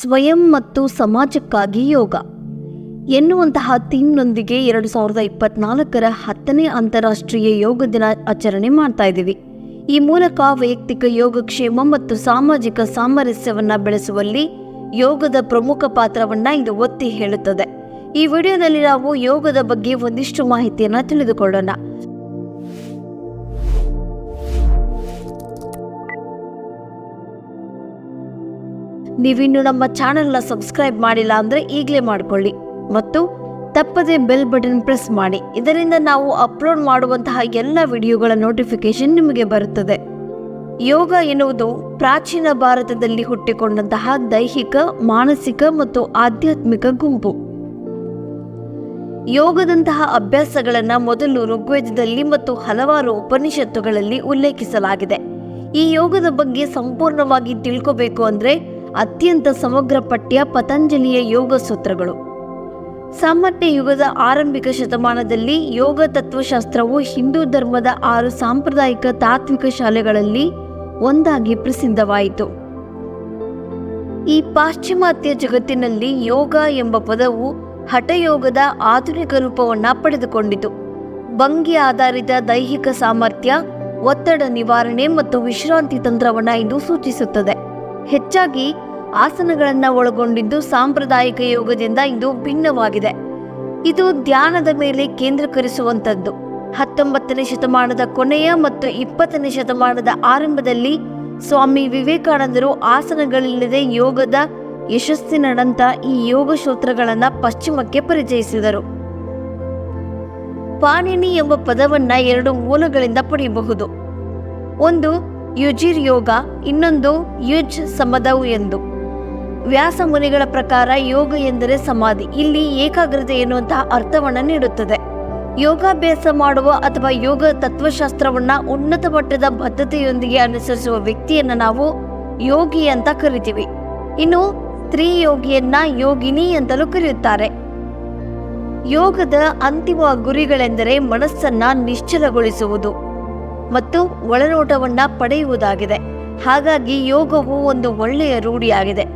ಸ್ವಯಂ ಮತ್ತು ಸಮಾಜಕ್ಕಾಗಿ ಯೋಗ. ಎನ್ನುವಂತಹ ಥೀಮ್ನೊಂದಿಗೆ ಎರಡು ಸಾವಿರದ ಇಪ್ಪತ್ನಾಲ್ಕರ ಹತ್ತನೇ ಅಂತಾರಾಷ್ಟ್ರೀಯ ಯೋಗ ದಿನ ಆಚರಣೆ ಮಾಡ್ತಾ ಇದ್ದೀವಿ. ಈ ಮೂಲಕ ವೈಯಕ್ತಿಕ ಯೋಗಕ್ಷೇಮ ಮತ್ತು ಸಾಮಾಜಿಕ ಸಾಮರಸ್ಯವನ್ನು ಬೆಳೆಸುವಲ್ಲಿ ಯೋಗದ ಪ್ರಮುಖ ಪಾತ್ರವನ್ನ ಇದು ಒತ್ತಿ ಹೇಳುತ್ತದೆ. ಈ ವಿಡಿಯೋದಲ್ಲಿ ನಾವು ಯೋಗದ ಬಗ್ಗೆ ಒಂದಿಷ್ಟು ಮಾಹಿತಿಯನ್ನು ತಿಳಿದುಕೊಳ್ಳೋಣ. ನೀವಿನ್ನು ನಮ್ಮ ಚಾನೆಲ್ನ ಸಬ್ಸ್ಕ್ರೈಬ್ ಮಾಡಿಲ್ಲ ಅಂದರೆ ಈಗಲೇ ಮಾಡಿಕೊಳ್ಳಿ. ಮತ್ತು ತಪ್ಪದೆ ಬೆಲ್ ಬಟನ್ ಪ್ರೆಸ್ ಮಾಡಿ. ಇದರಿಂದ ನಾವು ಅಪ್ಲೋಡ್ ಮಾಡುವಂತಹ ಎಲ್ಲ ವಿಡಿಯೋಗಳ ನೋಟಿಫಿಕೇಶನ್ ನಿಮಗೆ ಬರುತ್ತದೆ. ಯೋಗ ಎನ್ನುವುದು ಪ್ರಾಚೀನ ಭಾರತದಲ್ಲಿ ಹುಟ್ಟಿಕೊಂಡಂತಹ ದೈಹಿಕ, ಮಾನಸಿಕ ಮತ್ತು ಆಧ್ಯಾತ್ಮಿಕ ಗುಂಪು. ಯೋಗದಂತಹ ಅಭ್ಯಾಸಗಳನ್ನು ಮೊದಲು ಋಗ್ವೇದದಲ್ಲಿ ಮತ್ತು ಹಲವಾರು ಉಪನಿಷತ್ತುಗಳಲ್ಲಿ ಉಲ್ಲೇಖಿಸಲಾಗಿದೆ. ಈ ಯೋಗದ ಬಗ್ಗೆ ಸಂಪೂರ್ಣವಾಗಿ ತಿಳ್ಕೋಬೇಕು ಅಂದರೆ ಅತ್ಯಂತ ಸಮಗ್ರ ಪಠ್ಯ ಪತಂಜಲಿಯ ಯೋಗ ಸೂತ್ರಗಳು. ಸಾಮರ್ಥ್ಯ ಯುಗದ ಆರಂಭಿಕ ಶತಮಾನದಲ್ಲಿ ಯೋಗ ತತ್ವಶಾಸ್ತ್ರವು ಹಿಂದೂ ಧರ್ಮದ ಆರು ಸಾಂಪ್ರದಾಯಿಕ ತಾತ್ವಿಕ ಶಾಲೆಗಳಲ್ಲಿ ಒಂದಾಗಿ ಪ್ರಸಿದ್ಧವಾಯಿತು. ಈ ಪಾಶ್ಚಿಮಾತ್ಯ ಜಗತ್ತಿನಲ್ಲಿ ಯೋಗ ಎಂಬ ಪದವು ಹಠಯೋಗದ ಆಧುನಿಕ ರೂಪವನ್ನು ಪಡೆದುಕೊಂಡಿತು. ಭಂಗಿ ಆಧಾರಿತ ದೈಹಿಕ ಸಾಮರ್ಥ್ಯ, ಒತ್ತಡ ನಿವಾರಣೆ ಮತ್ತು ವಿಶ್ರಾಂತಿ ತಂತ್ರವನ್ನು ಇದು ಸೂಚಿಸುತ್ತದೆ. ಹೆಚ್ಚಾಗಿ ಆಸನಗಳನ್ನು ಒಳಗೊಂಡಿದ್ದು ಸಾಂಪ್ರದಾಯಿಕ ಯೋಗದಿಂದ ಇದು ಭಿನ್ನವಾಗಿದೆ. ಇದು ಧ್ಯಾನದ ಮೇಲೆ ಕೇಂದ್ರೀಕರಿಸುವಂಥದ್ದು. ಹತ್ತೊಂಬತ್ತನೇ ಶತಮಾನದ ಕೊನೆಯ ಮತ್ತು ಇಪ್ಪತ್ತನೇ ಶತಮಾನದ ಆರಂಭದಲ್ಲಿ ಸ್ವಾಮಿ ವಿವೇಕಾನಂದರು ಆಸನಗಳಿಲ್ಲದೆ ಯೋಗದ ಯಶಸ್ಸಿನಡಂತ ಈ ಯೋಗ ಸೂತ್ರಗಳನ್ನು ಪಶ್ಚಿಮಕ್ಕೆ ಪರಿಚಯಿಸಿದರು. ಪಾಣಿನಿ ಎಂಬ ಪದವನ್ನ ಎರಡು ಮೂಲಗಳಿಂದ ಪಡೆಯಬಹುದು. ಒಂದು ಯುಜಿರ್ ಯೋಗ, ಇನ್ನೊಂದು ಯುಜ್ ಸಮದವು ಎಂದು. ವ್ಯಾಸ ಮುನಿಗಳ ಪ್ರಕಾರ ಯೋಗ ಎಂದರೆ ಸಮಾಧಿ. ಇಲ್ಲಿ ಏಕಾಗ್ರತೆ ಎನ್ನುವಂತಹ ಅರ್ಥವನ್ನು ನೀಡುತ್ತದೆ. ಯೋಗಾಭ್ಯಾಸ ಮಾಡುವ ಅಥವಾ ಯೋಗ ತತ್ವಶಾಸ್ತ್ರವನ್ನ ಉನ್ನತ ಮಟ್ಟದ ಬದ್ಧತೆಯೊಂದಿಗೆ ಅನುಸರಿಸುವ ವ್ಯಕ್ತಿಯನ್ನ ನಾವು ಯೋಗಿ ಅಂತ ಕರಿತೀವಿ. ಇನ್ನು ಸ್ತ್ರೀ ಯೋಗಿಯನ್ನ ಯೋಗಿನಿ ಅಂತಲೂ ಕರೆಯುತ್ತಾರೆ. ಯೋಗದ ಅಂತಿಮ ಗುರಿಗಳೆಂದರೆ ಮನಸ್ಸನ್ನ ನಿಶ್ಚಲಗೊಳಿಸುವುದು ಮತ್ತು ಒಳನೋಟವನ್ನ ಪಡೆಯುವುದಾಗಿದೆ. ಹಾಗಾಗಿ ಯೋಗವು ಒಂದು ಒಳ್ಳೆಯ ರೂಢಿಯಾಗಿದೆ.